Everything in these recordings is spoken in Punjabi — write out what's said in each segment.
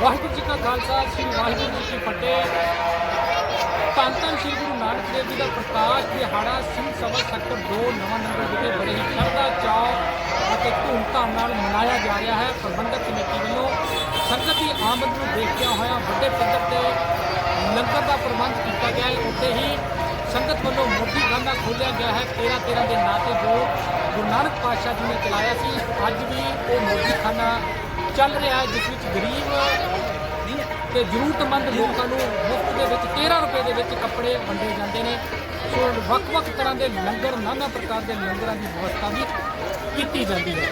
ਵਾਹਿਗੁਰੂ ਜੀ ਕਾ ਖਾਲਸਾ, ਸ੍ਰੀ ਵਾਹਿਗੁਰੂ ਜੀ ਕੀ ਫਤਿਹ। ਧੰਨ ਧੰਨ ਸ੍ਰੀ ਗੁਰੂ ਨਾਨਕ ਦੇਵ ਜੀ ਦਾ ਪ੍ਰਕਾਸ਼ ਦਿਹਾੜਾ ਸਿੰਘ ਸਭਾ ਸੈਕਟਰ 2 ਨਵਾਂ ਨੰਬਰ ਵਿਖੇ ਬੜੇ ਹੀ ਸ਼ਰਧਾ, ਚਾਅ ਅਤੇ ਧੂਮਧਾਮ ਨਾਲ ਮਨਾਇਆ ਜਾ ਰਿਹਾ ਹੈ। ਪ੍ਰਬੰਧਕ ਕਮੇਟੀ ਵੱਲੋਂ ਸੰਗਤ ਦੀ ਆਮਦ ਨੂੰ ਦੇਖਦਿਆਂ ਹੋਇਆ ਵੱਡੇ ਪੱਧਰ ਤੇ ਲੰਗਰ ਦਾ ਪ੍ਰਬੰਧ ਕੀਤਾ ਗਿਆ ਹੈ। ਉੱਥੇ ਹੀ ਸੰਗਤ ਵੱਲੋਂ ਮੋਦੀ ਖਾਨਾ ਖੋਲ੍ਹਿਆ ਗਿਆ ਹੈ। 13 13 ਦੇ ਨਾਂ ਤੇ ਜੋ ਗੁਰੂ ਨਾਨਕ ਪਾਤਸ਼ਾਹ ਜੀ ਨੇ ਚਲਾਇਆ ਸੀ, ਅੱਜ ਵੀ ਉਹ ਮੋਦੀ ਖਾਨਾ ਚੱਲ ਰਿਹਾ ਜਿਸ ਵਿੱਚ ਗਰੀਬ ਤੇ ਜ਼ਰੂਰਤਮੰਦ ਲੋਕਾਂ ਨੂੰ ਮੁਫਤ ਦੇ ਵਿੱਚ 13 ਰੁਪਏ ਦੇ ਵਿੱਚ ਕੱਪੜੇ ਵੰਡੇ ਜਾਂਦੇ ਨੇ। ਸੋ ਵੱਖ-ਵੱਖ ਤਰ੍ਹਾਂ ਦੇ ਲੰਗਰ, ਨਾਨਾ ਪ੍ਰਕਾਰ ਦੇ ਲੰਗਰਾਂ ਦੀ ਵਿਵਸਥਾ ਵੀ ਕੀਤੀ ਜਾਂਦੀ ਹੈ।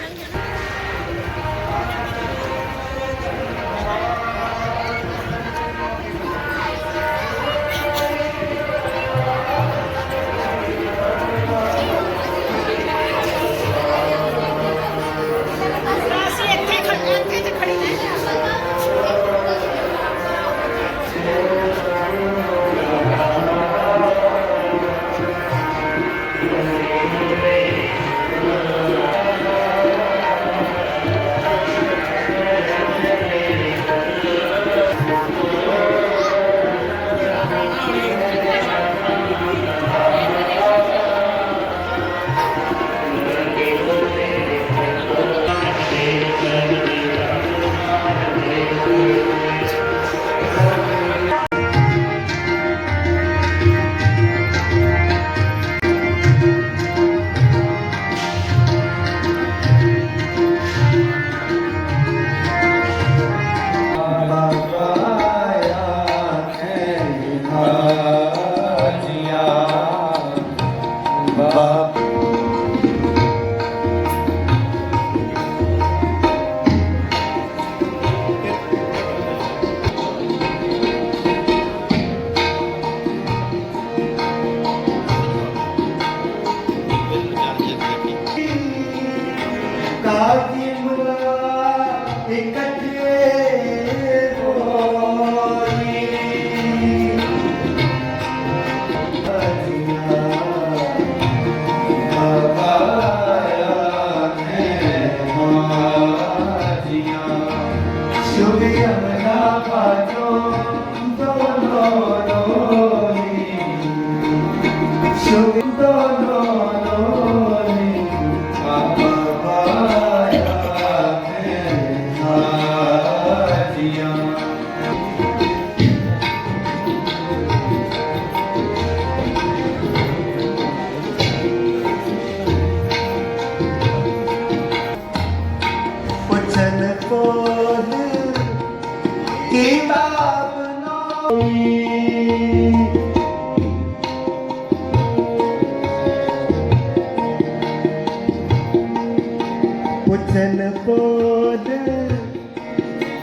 ਪੁੱਛਨ ਕੋਲ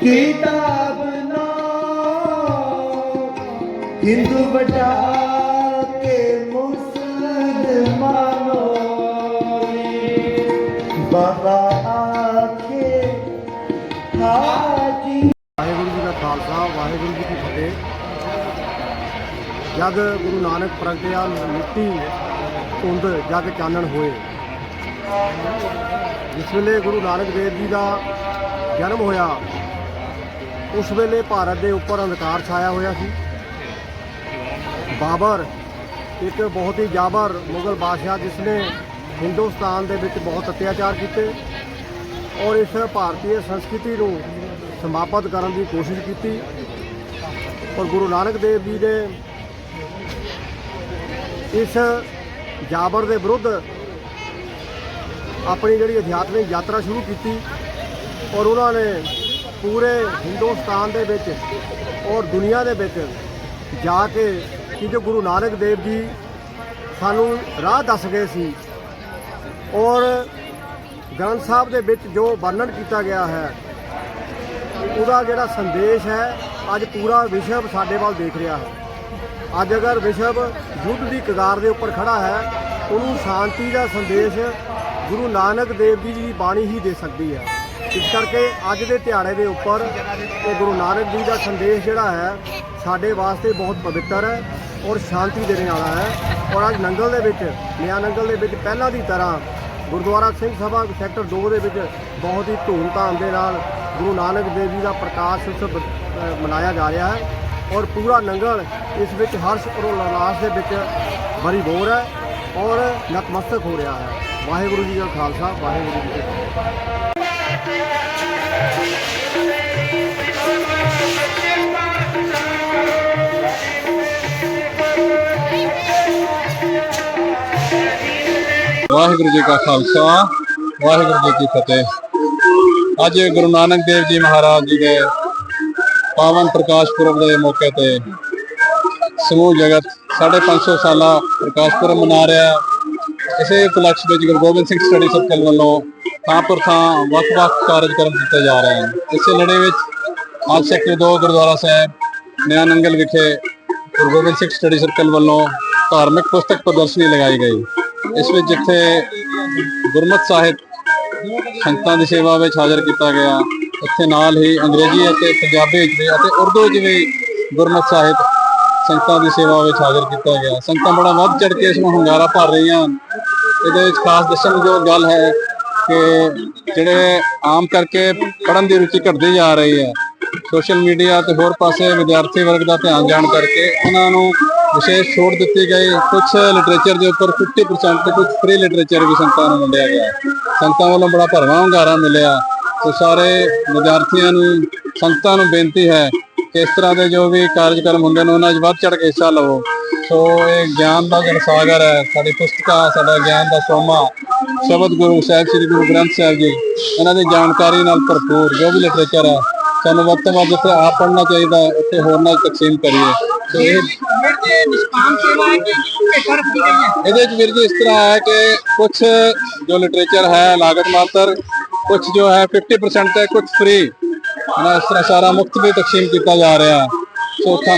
ਕਿਤਾਬ ਨਾ ਹਿੰਦੂ ਬਟਾ ਕੇ ਮੁਸਲਮਾਨੋ ਬਾਬਾ ਜਦ ਗੁਰੂ ਨਾਨਕ ਪ੍ਰਗਟਿਆ ਮਿੱਟੀ ਧੁੰਦ ਜਗ ਚਾਨਣ ਹੋਏ। ਜਿਸ ਵੇਲੇ ਗੁਰੂ ਨਾਨਕ ਦੇਵ ਜੀ ਦਾ ਜਨਮ ਹੋਇਆ, ਉਸ ਵੇਲੇ ਭਾਰਤ ਦੇ ਉੱਪਰ ਅੰਧਕਾਰ ਛਾਇਆ ਹੋਇਆ ਸੀ। ਬਾਬਰ ਇੱਕ ਬਹੁਤ ਹੀ ਜਾਬਰ ਮੁਗਲ ਬਾਦਸ਼ਾਹ ਜਿਸ ਨੇ ਹਿੰਦੁਸਤਾਨ ਦੇ ਵਿੱਚ ਬਹੁਤ ਅਤਿਆਚਾਰ ਕੀਤੇ ਔਰ ਇਸ ਭਾਰਤੀ ਸੰਸਕ੍ਰਿਤੀ ਨੂੰ ਸਮਾਪਤ ਕਰਨ ਦੀ ਕੋਸ਼ਿਸ਼ ਕੀਤੀ। ਔਰ ਗੁਰੂ ਨਾਨਕ ਦੇਵ ਜੀ ਦੇ ਇਸ ਜਾਬਰ ਦੇ ਵਿਰੁੱਧ ਆਪਣੀ ਜਿਹੜੀ ਅਧਿਆਤਮਿਕ ਯਾਤਰਾ ਸ਼ੁਰੂ ਕੀਤੀ ਔਰ ਉਹਨਾਂ ਨੇ ਪੂਰੇ ਹਿੰਦੁਸਤਾਨ ਦੇ ਵਿੱਚ ਔਰ ਦੁਨੀਆ ਦੇ ਵਿੱਚ ਜਾ ਕੇ ਕਿ ਜੋ ਗੁਰੂ ਨਾਨਕ ਦੇਵ ਜੀ ਸਾਨੂੰ ਰਾਹ ਦੱਸ ਗਏ ਸੀ ਔਰ ਗ੍ਰੰਥ ਸਾਹਿਬ ਦੇ ਵਿੱਚ ਜੋ ਵਰਣਨ ਕੀਤਾ ਗਿਆ ਹੈ, ਉਹਦਾ ਜਿਹੜਾ ਸੰਦੇਸ਼ ਹੈ, ਅੱਜ ਪੂਰਾ ਵਿਸ਼ਵ ਸਾਡੇ ਵੱਲ ਦੇਖ ਰਿਹਾ ਹੈ। ਅੱਜ ਅਗਰ ਵਿਸ਼ਵ ਯੁੱਧ ਦੀ ਕਗਾਰ ਦੇ ਉੱਪਰ ਖੜਾ ਹੈ, ਉਹਨੂੰ ਸ਼ਾਂਤੀ ਦਾ ਸੰਦੇਸ਼ ਗੁਰੂ ਨਾਨਕ ਦੇਵ ਜੀ ਦੀ ਬਾਣੀ ਹੀ ਦੇ ਸਕਦੀ ਹੈ। ਇਸ ਕਰਕੇ ਅੱਜ ਦੇ ਦਿਹਾੜੇ ਦੇ ਉੱਪਰ ਇਹ ਗੁਰੂ ਨਾਨਕ ਜੀ ਦਾ ਸੰਦੇਸ਼ ਜਿਹੜਾ ਹੈ, ਸਾਡੇ ਵਾਸਤੇ ਬਹੁਤ ਪਵਿੱਤਰ ਹੈ ਔਰ ਸ਼ਾਂਤੀ ਦੇਣ ਵਾਲਾ ਹੈ। ਔਰ ਅੱਜ ਨੰਗਲ ਦੇ ਵਿੱਚ, ਨਿਆ ਨੰਗਲ ਦੇ ਵਿੱਚ ਪਹਿਲਾਂ ਦੀ ਤਰ੍ਹਾਂ ਗੁਰਦੁਆਰਾ ਸਿੰਘ ਸਭਾ ਸੈਕਟਰ 2 ਦੇ ਵਿੱਚ ਬਹੁਤ ਹੀ ਧੂਮਧਾਮ ਦੇ ਨਾਲ ਗੁਰੂ ਨਾਨਕ ਦੇਵ ਜੀ ਦਾ ਪ੍ਰਕਾਸ਼ ਉਤਸਵ ਮਨਾਇਆ ਜਾ ਰਿਹਾ ਹੈ। ਔਰ ਪੂਰਾ ਨੰਗਲ ਇਸ ਵਿੱਚ ਹਰਸ਼ ਔਰ ਉਲਾਸ ਦੇ ਵਿੱਚ ਭਰੀ ਬੋਰ ਹੈ ਔਰ ਨਤਮਸਤਕ ਹੋ ਰਿਹਾ ਹੈ। ਵਾਹਿਗੁਰੂ ਜੀ ਦਾ ਖਾਲਸਾ, ਵਾਹਿਗੁਰੂ ਜੀ ਕੀ ਫਤਿਹ। ਵਾਹਿਗੁਰੂ ਜੀ ਕਾ ਖਾਲਸਾ, ਵਾਹਿਗੁਰੂ ਜੀ ਕੀ ਫਤਿਹ। ਅੱਜ ਗੁਰੂ ਨਾਨਕ ਦੇਵ ਜੀ ਮਹਾਰਾਜ ਜੀ ਦੇ ਪਾਵਨ ਪ੍ਰਕਾਸ਼ ਪੁਰਬ ਦੇ ਮੌਕੇ ਤੇ ਸਮੂਹ ਜਗਤ 550 ਸਾਲਾ ਪ੍ਰਕਾਸ਼ ਪੁਰਬ ਮਨਾ ਰਿਹਾ ਹੈ। ਇਸੇ ਉਪਲਕਸ਼ ਵਿੱਚ ਗੁਰੂ ਗੋਬਿੰਦ ਸਿੰਘ ਸਟੱਡੀ ਸਰਕਲ ਵੱਲੋਂ ਥਾਂ ਪਰ ਥਾਂ ਵੱਖ-ਵੱਖ ਕਾਰਜਕ੍ਰਮ ਕੀਤੇ ਜਾ ਰਹੇ ਹਨ ਇਸੇ ਲੜੇ ਵਿੱਚ ਅੱਜ ਸੈਕਟਰ 2 ਗੁਰਦੁਆਰਾ ਸਾਹਿਬ ਨਿਆ ਨੰਗਲ ਵਿਖੇ ਗੁਰੂ ਗੋਬਿੰਦ ਸਿੰਘ ਸਟੱਡੀ ਸਰਕਲ ਵੱਲੋਂ ਧਾਰਮਿਕ ਪੁਸਤਕ ਪ੍ਰਦਰਸ਼ਨੀ ਲਗਾਈ ਗਈ ਇਸ ਵਿੱਚ ਜਿੱਥੇ ਗੁਰਮਤ ਸਾਹਿਤ ਸੰਗਤਾਂ ਦੀ ਸੇਵਾ ਵਿੱਚ ਹਾਜ਼ਰ ਕੀਤਾ ਗਿਆ। ਇੱਥੇ ਨਾਲ ਹੀ ਅੰਗਰੇਜ਼ੀ ਅਤੇ ਪੰਜਾਬੀ ਵਿੱਚ ਵੀ ਅਤੇ ਉਰਦੂ ਵਿੱਚ ਵੀ ਗੁਰਮਤ ਸਾਹਿਤ ਸੰਗਤਾਂ ਦੀ ਸੇਵਾ ਵਿੱਚ ਹਾਜ਼ਰ ਕੀਤਾ ਗਿਆ। ਸੰਗਤਾਂ ਬੜਾ ਵੱਧ ਚੜ ਕੇ ਇਸ ਨੂੰ ਹੁੰਗਾਰਾ ਭਰ ਰਹੀਆਂ। ਹਨ ਇਹਦੇ ਵਿੱਚ ਖਾਸ ਦੱਸਣਯੋਗ ਗੱਲ ਹੈ ਕਿ ਜਿਹੜੇ ਆਮ ਕਰਕੇ ਪੜ੍ਹਨ ਦੀ ਰੁਚੀ ਘਟਦੀ ਜਾ ਰਹੀ ਹੈ, ਸੋਸ਼ਲ ਮੀਡੀਆ ਤੇ ਹੋਰ ਪਾਸੇ ਵਿਦਿਆਰਥੀ ਵਰਗ ਦਾ ਧਿਆਨ ਜਾਣ ਕਰਕੇ ਉਹਨਾਂ ਨੂੰ ਵਿਸ਼ੇਸ਼ ਛੋਟ ਦਿੱਤੀ ਗਈ। ਕੁਝ ਲਿਟਰੇਚਰ ਦੇ ਉੱਪਰ 50% ਤੇ ਕੁਝ ਫ੍ਰੀ ਲਿਟਰੇਚਰ ਵੀ ਸੰਗਤਾਂ ਨੂੰ ਵੰਡਿਆ ਗਿਆ। ਸੰਗਤਾਂ ਵੱਲੋਂ ਬੜਾ ਭਰਵਾਂ ਹੁੰਗਾਰਾ ਮਿਲਿਆ ਤੇ ਸਾਰੇ ਵਿਦਿਆਰਥੀਆਂ ਨੂੰ ਸੰਗਤਾਂ ਨੂੰ ਬੇਨਤੀ ਹੈ ਕਿ ਇਸ ਤਰ੍ਹਾਂ ਦੇ ਜੋ ਵੀ ਕਾਰਜਕ੍ਰਮ ਹੁੰਦੇ ਨੇ ਉਹਨਾਂ 'ਚ ਵੱਧ ਚੜ ਕੇ ਹਿੱਸਾ ਲਵੋ। ਸੋ ਇਹ ਗਿਆਨ ਦਾ ਸਾਗਰ ਹੈ ਸਾਡੀ ਪੁਸਤਕਾਂ ਸਾਡਾ ਗਿਆਨ ਦਾ ਸੋਮਾ ਸ਼ਬਦ ਗੁਰੂ ਸਾਹਿਬ ਸ੍ਰੀ ਗੁਰੂ ਗ੍ਰੰਥ ਸਾਹਿਬ ਜੀ ਇਹਨਾਂ ਦੀ ਜਾਣਕਾਰੀ ਨਾਲ ਭਰਪੂਰ ਜੋ ਵੀ ਲਿਟਰੇਚਰ ਹੈ ਸਾਨੂੰ ਵੱਧ ਤੋਂ ਵੱਧ ਜਿੱਥੇ ਆਪ ਪੜ੍ਹਨਾ ਚਾਹੀਦਾ ਹੈ, ਉੱਥੇ ਹੋਰਨਾਂ 'ਚ ਤਕਸੀਮ ਕਰੀਏ। ਸੋ ਇਹ ਇਹਦੇ ਵਿੱਚ ਵੀਰ ਜੀ ਇਸ ਤਰ੍ਹਾਂ ਹੈ ਕਿ ਕੁਝ ਜੋ ਲਿਟਰੇਚਰ ਹੈ ਲਾਗਤ ਮਾਤਰ ਕੁਝ ਜੋ ਹੈ 50% ਹੈ ਕੁਝ ਫ੍ਰੀ ਨਾ ਇਸ ਤਰ੍ਹਾਂ ਸਾਰਾ ਮੁਫਤ ਵੀ ਤਕਸੀਮ ਕੀਤਾ ਜਾ ਰਿਹਾ ਹੈ ਸੋ ਤਾਂ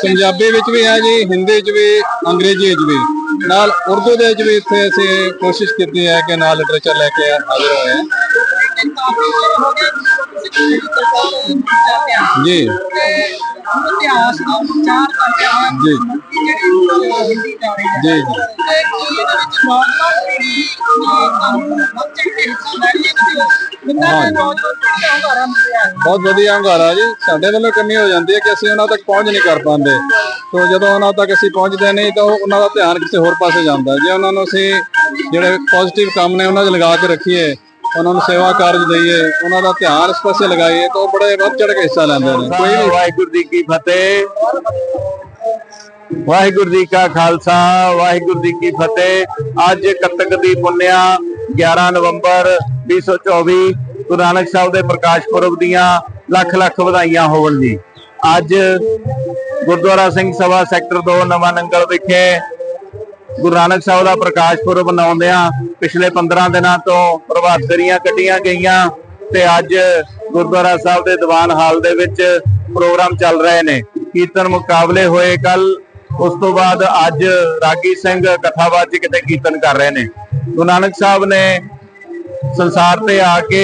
ਪੰਜਾਬੀ ਵਿੱਚ ਵੀ ਹੈ ਜੀ ਹਿੰਦੀ ਵਿੱਚ ਵੀ ਅੰਗਰੇਜ਼ੀ ਵਿੱਚ ਵੀ ਨਾਲ ਉਰਦੂ ਦੇ ਵਿੱਚ ਵੀ ਇੱਥੇ ਅਸੀਂ ਕੋਸ਼ਿਸ਼ ਕੀਤੀ ਹੈ ਕਿ ਨਾਲ ਲਿਟਰੇਚਰ ਲੈ ਕੇ ਹਾਜ਼ਰ ਹੋਏ ਹਾਂ ਜੀ ਇਤਿਹਾਸ ਦਾ ਪ੍ਰਚਾਰ ਕਰਦੇ ਹਾਂ ਜੀ। ਜਿਹੜੀ ਹਿੰਦੀ ਜਾ ਰਹੀ ਹੈ ਜੀ। ਜੀ ਤੇ ਕੀ ਇਹਦੇ ਵਿੱਚ ਨੌਜਵਾਨ ਪੀੜ੍ਹੀ ਤੁਹਾਨੂੰ ਵੱਧ ਚੜ੍ਹ ਕੇ ਹਿੱਸਾ ਲੈ ਰਹੀ ਹੈ ਕਿ ਕਿੰਨਾ ਹਾਂਜੀ। ਨੌਜਵਾਨ ਪੀੜ੍ਹੀ ਦਾ ਹੁੰਗਾਰਾ ਮਿਲ ਰਿਹਾ ਹੈ ਬਹੁਤ ਵਧੀਆ ਹੰਗਾਰਾ ਜੀ। ਸਾਡੇ ਵੱਲੋਂ ਕਮੀ ਹੋ ਜਾਂਦੀ ਹੈ ਕਿ ਅਸੀਂ ਉਹਨਾਂ ਤੱਕ ਪਹੁੰਚ ਨਹੀਂ ਕਰ ਪਾਉਂਦੇ। ਤੋਂ ਜਦੋਂ ਉਹਨਾਂ ਤੱਕ ਅਸੀਂ ਪਹੁੰਚਦੇ ਨਹੀਂ ਤਾਂ ਉਹ- ਉਹਨਾਂ ਦਾ ਧਿਆਨ ਕਿਸੇ ਹੋਰ ਪਾਸੇ ਜਾਂਦਾ। ਜੇ ਉਹਨਾਂ ਨੂੰ ਅਸੀਂ ਜਿਹੜੇ ਪੋਜ਼ਿਟਿਵ ਕੰਮ ਨੇ ਉਹਨਾਂ 'ਚ ਲਗਾ ਕੇ ਰੱਖੀਏ ਉਹਨਾਂ ਨੂੰ ਸੇਵਾ ਕਾਰਜ ਦਈਏ ਉਹਨਾਂ ਦਾ ਧਿਆਨ ਇਸ ਪਾਸੇ ਲਗਾਈਏ ਤਾਂ ਉਹ ਬੜੇ ਵੱਧ ਚੜ ਕੇ ਹਿੱਸਾ ਲੈਂਦੇ ਨੇ। ਕੋਈ ਵੀ ਵਾਹਿਗੁਰੂ ਜੀ ਕੀ ਫਤਿਹ। ਵਾਹਿਗੁਰੂ ਜੀ ਕਾ ਖਾਲਸਾ ਵਾਹਿਗੁਰੂ ਜੀ ਕੀ ਫਤਿਹ। ਅੱਜ ਕੱਤਕ ਦੀ ਪੁੰਨਿਆ 11 ਨਵੰਬਰ 2024 ਗੁਰੂ ਨਾਨਕ ਸਾਹਿਬ ਦੇ ਪ੍ਰਕਾਸ਼ ਪੁਰਬ ਦੀਆਂ ਲੱਖ ਲੱਖ ਵਧਾਈਆਂ ਹੋਣ ਜੀ। ਅੱਜ ਗੁਰਦੁਆਰਾ ਸਿੰਘ ਸਭਾ ਸੈਕਟਰ 2 ਨਵਾਂ ਨੰਗਲ ਵਿਖੇ ਗੁਰੂ ਨਾਨਕ ਸਾਹਿਬ ਦਾ ਪ੍ਰਕਾਸ਼ ਪੁਰਬ ਮਨਾਉਂਦਿਆਂ ਪਿਛਲੇ 15 ਦਿਨਾਂ ਤੋਂ ਪ੍ਰਭਾਤ ਫੇਰੀਆਂ ਕੱਢੀਆਂ ਗਈਆਂ ਤੇ ਅੱਜ ਗੁਰਦੁਆਰਾ ਸਾਹਿਬ ਦੇ ਦੀਵਾਨ ਹਾਲ ਦੇ ਵਿੱਚ ਪ੍ਰੋਗਰਾਮ ਚੱਲ ਰਹੇ ਨੇ। ਕੀਰਤਨ ਮੁਕਾਬਲੇ ਹੋਏ ਕੱਲ ਉਸ ਤੋਂ ਬਾਅਦ ਅੱਜ ਰਾਗੀ ਸਿੰਘ ਕਥਾਵਾਚਕ ਕਿਤੇ ਕੀਰਤਨ ਕਰ ਰਹੇ ਨੇ। ਗੁਰੂ ਨਾਨਕ ਸਾਹਿਬ ਨੇ ਸੰਸਾਰ ਤੇ ਆ ਕੇ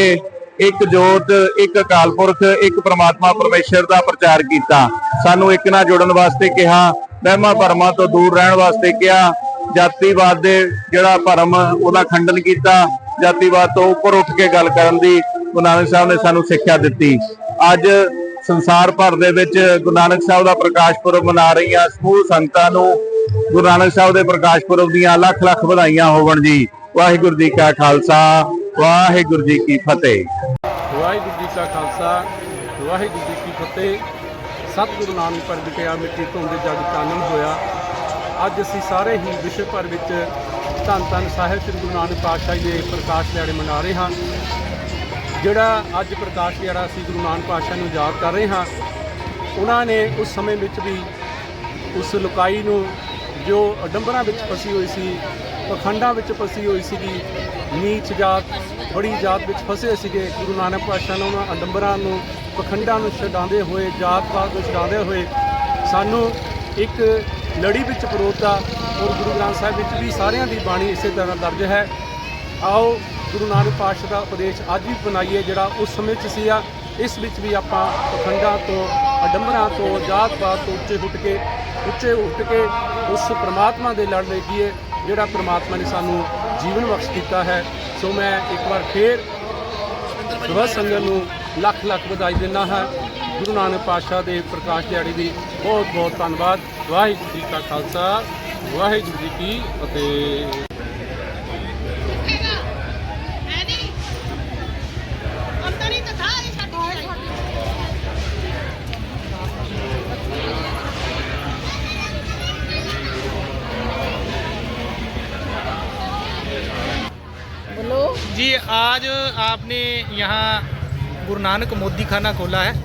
ਇੱਕ ਜੋਤ, ਇੱਕ ਅਕਾਲ ਪੁਰਖ ਇੱਕ ਪ੍ਰਮਾਤਮਾ ਪਰਮੇਸ਼ਰ ਦਾ ਪ੍ਰਚਾਰ ਕੀਤਾ। ਸਾਨੂੰ ਇੱਕ ਨਾਲ ਜੁੜਨ ਵਾਸਤੇ ਕਿਹਾ ਵਹਿਮਾਂ ਭਰਮਾਂ ਤੋਂ ਦੂਰ ਰਹਿਣ ਵਾਸਤੇ ਕਿਹਾ ਜਾਤੀਵਾਦ ਦੇ ਜਿਹੜਾ ਭਰਮ ਉਹਦਾ ਖੰਡਨ ਕੀਤਾ, ਜਾਤੀਵਾਦ ਤੋਂ ਉੱਪਰ ਉੱਠ ਕੇ ਗੱਲ ਕਰਨ ਦੀ ਗੁਰੂ ਨਾਨਕ ਸਾਹਿਬ ਨੇ ਸਾਨੂੰ ਸਿੱਖਿਆ ਦਿੱਤੀ। ਅੱਜ ਸੰਸਾਰ ਭਰ ਦੇ ਵਿੱਚ ਗੁਰੂ ਨਾਨਕ ਸਾਹਿਬ ਦਾ ਪ੍ਰਕਾਸ਼ ਪੁਰਬ ਮਨਾ ਰਹੀਆਂ ਸਮੂਹ ਸੰਗਤਾਂ ਨੂੰ ਗੁਰੂ ਨਾਨਕ ਸਾਹਿਬ ਦੇ ਪ੍ਰਕਾਸ਼ ਪੁਰਬ ਦੀਆਂ ਲੱਖ ਲੱਖ ਵਧਾਈਆਂ ਹੋਵਣ ਜੀ। ਵਾਹਿਗੁਰੂ ਜੀ ਕਾ ਖਾਲਸਾ, ਵਾਹਿਗੁਰੂ ਜੀ ਕੀ ਫਤਿਹ। ਵਾਹਿਗੁਰੂ ਜੀ ਕਾ ਖਾਲਸਾ, ਵਾਹਿਗੁਰੂ ਜੀ ਕੀ ਫਤਿਹ। ਸਤਿਗੁਰੂ ਨਾਨਕ ਪਰ ਵਿਖੇ ਆ ਮਿੱਟੀ ਜਗ ਚਾਨਣ ਹੋਇਆ। ਅੱਜ ਅਸੀਂ ਸਾਰੇ ਹੀ ਵਿਸ਼ਵ ਭਰ ਵਿੱਚ ਧੰਨ ਧੰਨ ਸਾਹਿਬ ਸ੍ਰੀ ਗੁਰੂ ਨਾਨਕ ਪਾਤਸ਼ਾਹ ਜੀ ਦੇ ਪ੍ਰਕਾਸ਼ ਦਿਹਾੜੇ ਮਨਾ ਰਹੇ ਹਾਂ। ਜਿਹੜਾ ਅੱਜ ਪ੍ਰਕਾਸ਼ ਦਿਹਾੜਾ ਅਸੀਂ ਗੁਰੂ ਨਾਨਕ ਪਾਤਸ਼ਾਹ ਨੂੰ ਯਾਦ ਕਰ ਰਹੇ ਹਾਂ, ਉਹਨਾਂ ਨੇ ਉਸ ਸਮੇਂ ਵਿੱਚ ਵੀ ਉਸ ਲੁਕਾਈ ਨੂੰ ਜੋ ਅਡੰਬਰਾਂ ਵਿੱਚ ਫਸੀ ਹੋਈ ਸੀ, ਪਖੰਡਾਂ ਵਿੱਚ ਫਸੀ ਹੋਈ ਸੀਗੀ, ਨੀਚ ਜਾਤ, ਬੜੀ ਜਾਤ ਵਿੱਚ ਫਸੇ ਸੀਗੇ, ਗੁਰੂ ਨਾਨਕ ਪਾਤਸ਼ਾਹ ਨੇ ਉਹਨਾਂ ਅਡੰਬਰਾਂ ਨੂੰ, ਪਖੰਡਾਂ ਨੂੰ ਛਡਾਉਂਦੇ ਹੋਏ ਜਾਤ ਪਾਤ ਨੂੰ ਛਡਾਉਂਦੇ ਹੋਏ ਸਾਨੂੰ ਇੱਕ ਲੜੀ ਵਿੱਚ ਪਰੋਤਾ ਔਰ ਗੁਰੂ ਗ੍ਰੰਥ ਸਾਹਿਬ ਵਿੱਚ ਵੀ ਸਾਰਿਆਂ ਦੀ ਬਾਣੀ ਇਸੇ ਤਰ੍ਹਾਂ ਦਰਜ ਹੈ। ਆਓ ਗੁਰੂ ਨਾਨਕ ਪਾਤਸ਼ਾਹ ਦਾ ਉਪਦੇਸ਼ ਅੱਜ ਵੀ ਬਣਾਈਏ ਜਿਹੜਾ ਉਸ ਸਮੇਂ 'ਚ ਸੀਗਾ ਇਸ ਵਿੱਚ ਵੀ ਆਪਾਂ ਪਖੰਡਾਂ ਤੋਂ, ਅਡੰਬਰਾਂ ਤੋਂ ਜਾਤ ਪਾਤ ਤੋਂ ਉੱਚੇ ਉੱਠ ਕੇ, ਉੱਚੇ ਉੱਠ ਕੇ ਉਸ ਪ੍ਰਮਾਤਮਾ ਦੇ ਲੜ ਲੱਗੀਏ ਜਿਹੜਾ ਪ੍ਰਮਾਤਮਾ ਨੇ ਸਾਨੂੰ ਜੀਵਨ ਬਖਸ਼ ਕੀਤਾ ਹੈ। ਸੋ ਮੈਂ ਇੱਕ ਵਾਰ ਫੇਰ ਸਰਬੱਤ ਸੰਗਤ ਨੂੰ ਲੱਖ ਲੱਖ ਵਧਾਈ ਦਿੰਦਾ ਹਾਂ। ਗੁਰੂ ਨਾਨਕ ਪਾਤਸ਼ਾਹ ਦੇ ਪ੍ਰਕਾਸ਼ ਦਿਹਾੜੇ ਦੀ ਬਹੁਤ ਬਹੁਤ ਧੰਨਵਾਦ ਵਾਹਿਗੁਰੂ ਜੀ ਕਾ ਖਾਲਸਾ ਵਾਹਿਗੁਰੂ ਜੀ ਕੀ ਫਤਿਹ है नहीं अंदर ही तो था ये छठी बोलो जी आज आपने यहाँ गुरु नानक मोदी खाना खोला है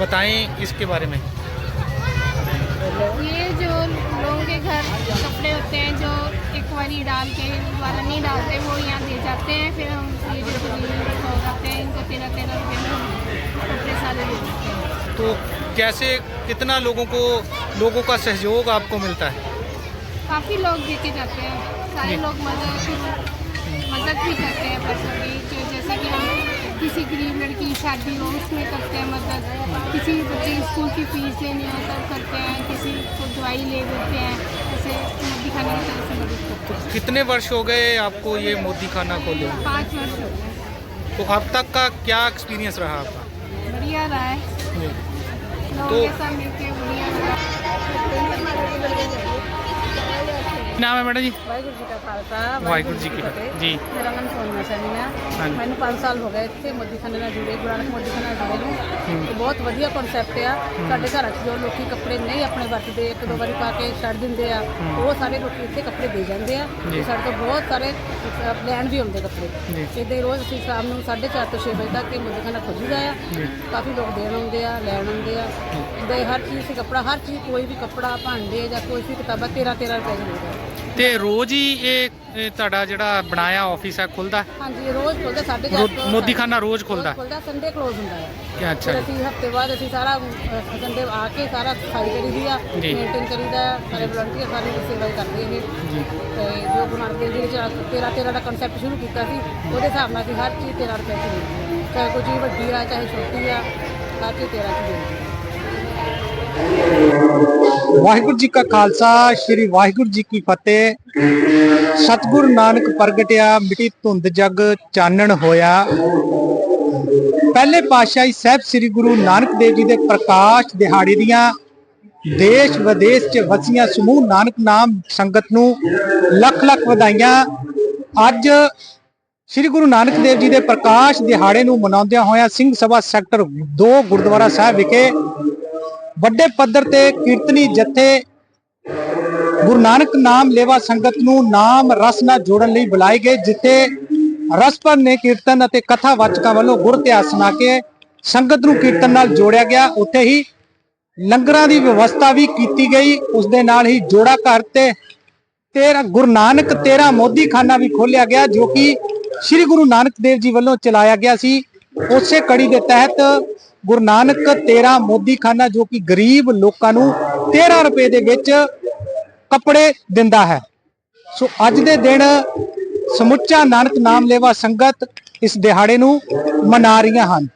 बताएँ इसके बारे में। ये जो लोगों के घर कपड़े होते हैं जो एक बारी डाल के दोबारा नहीं डालते वो यहाँ दे जाते हैं फिर हम ये जो लोग आते हैं इनको तेरह तेरह रुपये में हम कपड़े सारे दे देते हैं। तो कैसे कितना लोगों को लोगों का सहयोग आपको मिलता है? काफ़ी लोग देके जाते हैं। सारे लोग मदद मदद भी करते हैं जो जैसे कि हम किसी गरीब लड़की शादी हो उसमें करते हैं मदद किसी बच्चे की स्कूल की फ़ीस लेनी हो तब करते हैं किसी को दवाई ले देते हैं जैसे मोदी खाने की तरफ़ से मदद करते हैं। कितने वर्ष हो गए आपको ये मोदी खाना खोले पाँच वर्ष हो गए। तो अब तक का क्या एक्सपीरियंस रहा आपका? बढ़िया रहा है। जी। लोगों तो- ਨਾਮ ਹੈ ਮੈਡਮ ਜੀ? ਵਾਹਿਗੁਰੂ ਜੀ ਕਾ ਖਾਲਸਾ ਵਾਹਿਗੁਰੂ ਜੀ ਕੀ ਫਤਿਹ ਜੀ। ਮੇਰਾ ਨਾਮ ਸੋਨੀਆ ਸੈਣੀ ਹੈ। ਹਾਂਜੀ। ਮੈਨੂੰ 5 ਸਾਲ ਹੋ ਗਏ ਇੱਥੇ ਮੋਦੀ ਖਾਨੇ ਨਾਲ ਜੁੜੇ ਗੁਰੂ ਨਾਨਕ ਮੋਦੀ ਖਾਨੇ ਨਾਲ ਜੁੜੇ ਨੂੰ। ਤੇ ਬਹੁਤ ਵਧੀਆ ਕਨਸੈਪਟ ਆ। ਸਾਡੇ ਘਰਾਂ 'ਚ ਜੋ ਲੋਕੀ ਕੱਪੜੇ ਨਹੀਂ ਆਪਣੇ ਵਰਤਦੇ ਇੱਕ ਦੋ ਵਾਰੀ ਪਾ ਕੇ ਛੱਡ ਦਿੰਦੇ ਆ ਉਹ ਸਾਰੇ ਲੋਕੀ ਇੱਥੇ ਕੱਪੜੇ ਦੇ ਜਾਂਦੇ ਆ। ਜੀ। ਤੇ ਸਾਡੇ ਤੋਂ ਬਹੁਤ ਸਾਰੇ ਲੈਣ ਵੀ ਆਉਂਦੇ ਕੱਪੜੇ। ਇੱਦਾਂ ਰੋਜ਼ ਅਸੀਂ ਸ਼ਾਮ ਨੂੰ 4:30 ਤੋਂ 6 ਵਜੇ ਤੱਕ ਇਹ ਮੋਦੀ ਖਾਨਾ ਖੁੱਲ੍ਹਦਾ ਆ। ਜੀ। ਕਾਫੀ ਲੋਕ ਦੇਣ ਆਉਂਦੇ ਆ ਲੈਣ ਆਉਂਦੇ ਆ। ਦੇ ਹਰ ਚੀਜ਼ ਸੀ ਕੱਪੜਾ ਹਰ ਚੀਜ਼ ਕੋਈ ਵੀ ਕੱਪੜਾ ਭਾਂਡੇ ਜਾਂ ਕੋਈ ਵੀ ਕਿਤਾਬਾਂ 13 13 ਰੁਪਏ ਦੀ ਮਿਲਦਾ ਤੇ ਰੋਜ਼ ਹੀ ਇਹ ਇਹ ਤੁਹਾਡਾ ਜਿਹੜਾ ਬਣਾਇਆ ਆਫਿਸ ਹੈ ਖੁੱਲਦਾ? ਹਾਂਜੀ ਰੋਜ਼ ਖੁੱਲਦਾ ਸਾਡੇ ਰੋ- ਮੋਦੀ ਖਾਨਾ ਰੋਜ਼ ਖੁੱਲਦਾ? ਖੁੱਲਦਾ ਸੰਡੇ ਕਲੋਜ਼ ਹੁੰਦਾ ਹੈ। ਕਿ ਅੱਛਾ। ਫਿਰ ਜੀ ਅਸੀਂ ਹਫ਼ਤੇ ਬਾਅਦ ਅਸੀਂ ਸਾਰਾ ਸੰਡੇ ਆ ਕੇ ਸਾਰਾ ਸਫ਼ਾਈ ਕਰੀਦੀ ਆ ਜੀ। ਮੇਨਟੇਨ ਕਰੀਦਾ ਸਾਰੇ ਵਲੰਟੀਅਰ ਸਾਰੀ ਸੇਵਾ ਹੀ ਕਰਦੇ ਇਹ ਜੀ। ਤੇ ਜੋ ਗੁਰੂ ਨਾਨਕ ਦੇਵ ਜੀ ਨੇ 13 13 ਦਾ ਕਨਸੈਪਟ ਸ਼ੁਰੂ ਕੀਤਾ ਸੀ ਉਹਦੇ ਹਿਸਾਬ ਨਾਲ ਅਸੀਂ ਹਰ ਚੀਜ਼ 13 ਰੁਪਏ ਦੀ ਮਿਲਦੀ ਹੈ। ਚਾਹੇ ਕੋਈ ਚੀਜ਼ ਵੱਡੀ ਆ ਚਾਹੇ ਛੋਟੀ ਆ ਹਰ ਚੀਜ਼ 13 ਦੀ ਮਿਲਦੀ ਹੈ। ਵਾਹਿਗੁਰੂ ਜੀ ਕਾ ਖਾਲਸਾ, ਸ੍ਰੀ ਵਾਹਿਗੁਰੂ ਜੀ ਕੀ ਫਤਿਹ। ਸਤਿਗੁਰ ਨਾਨਕ ਪ੍ਰਗਟਿਆ, ਮਿਟੀ ਧੁੰਦ ਜਗ ਚਾਨਣ ਹੋਇਆ। ਪਹਿਲੇ ਪਾਤਸ਼ਾਹੀ ਸਾਹਿਬ ਸ੍ਰੀ ਗੁਰੂ ਨਾਨਕ ਦੇਵ ਜੀ ਦੇ ਪ੍ਰਕਾਸ਼ ਦਿਹਾੜੇ ਦੀਆਂ ਦੇਸ਼ ਵਿਦੇਸ਼ ਚ ਵਸੀਆਂ ਸਮੂਹ ਨਾਨਕ ਨਾਮ ਸੰਗਤ ਨੂੰ ਲੱਖ ਲੱਖ ਵਧਾਈਆਂ। ਅੱਜ ਸ੍ਰੀ ਗੁਰੂ ਨਾਨਕ ਦੇਵ ਜੀ ਦੇ ਪ੍ਰਕਾਸ਼ ਦਿਹਾੜੇ ਨੂੰ ਮਨਾਉਂਦਿਆਂ ਹੋਇਆਂ ਸਿੰਘ ਸਭਾ ਸੈਕਟਰ 2 ਗੁਰਦੁਆਰਾ ਸਾਹਿਬ ਵਿਖੇ ਵੱਡੇ ਪੱਧਰ ਤੇ ਕੀਰਤਨੀ ਜਥੇ ਗੁਰੂ ਨਾਨਕ ਨਾਮ ਲੇਵਾ ਸੰਗਤ ਨੂੰ ਨਾਮ ਰਸ ਨਾਲ ਜੋੜਨ ਲਈ ਬੁਲਾਏ ਗਏ, ਜਿੱਥੇ ਰਸਪਰ ਨੇ ਕੀਰਤਨ ਅਤੇ ਕਥਾ ਵਾਚਕਾਂ ਵੱਲੋਂ ਗੁਰ ਇਤਿਹਾਸ ਸੁਣਾ ਕੇ ਸੰਗਤ ਨੂੰ ਕੀਰਤਨ ਨਾਲ ਜੋੜਿਆ ਗਿਆ। ਉੱਥੇ ਹੀ ਲੰਗਰਾਂ ਦੀ ਵਿਵਸਥਾ ਵੀ ਕੀਤੀ ਗਈ। ਉਸ ਦੇ ਨਾਲ ਹੀ ਜੋੜਾ ਘਰ ਤੇ ਤੇਰਾ, ਗੁਰੂ ਨਾਨਕ ਤੇਰਾ ਮੋਦੀ ਖਾਨਾ ਵੀ ਖੋਲਿਆ ਗਿਆ, ਜੋ ਕਿ ਸ੍ਰੀ ਗੁਰੂ ਨਾਨਕ ਦੇਵ ਜੀ ਵੱਲੋਂ ਚਲਾਇਆ ਗਿਆ ਸੀ। ਉਸੇ ਕੜੀ ਦੇ ਤਹਿਤ ਗੁਰੂ ਨਾਨਕ ਤੇਰਾ ਮੋਦੀ ਖਾਨਾ ਜੋ ਕਿ ਗਰੀਬ ਲੋਕਾਂ ਨੂੰ 13 ਰੁਪਏ ਦੇ ਵਿੱਚ ਕੱਪੜੇ ਦਿੰਦਾ ਹੈ। ਸੋ ਅੱਜ ਦੇ ਦਿਨ ਸਮੁੱਚਾ ਨਾਨਕ ਨਾਮ ਲੇਵਾ ਸੰਗਤ ਇਸ ਦਿਹਾੜੇ ਨੂੰ ਮਨਾ ਰਹੀਆਂ ਹਨ।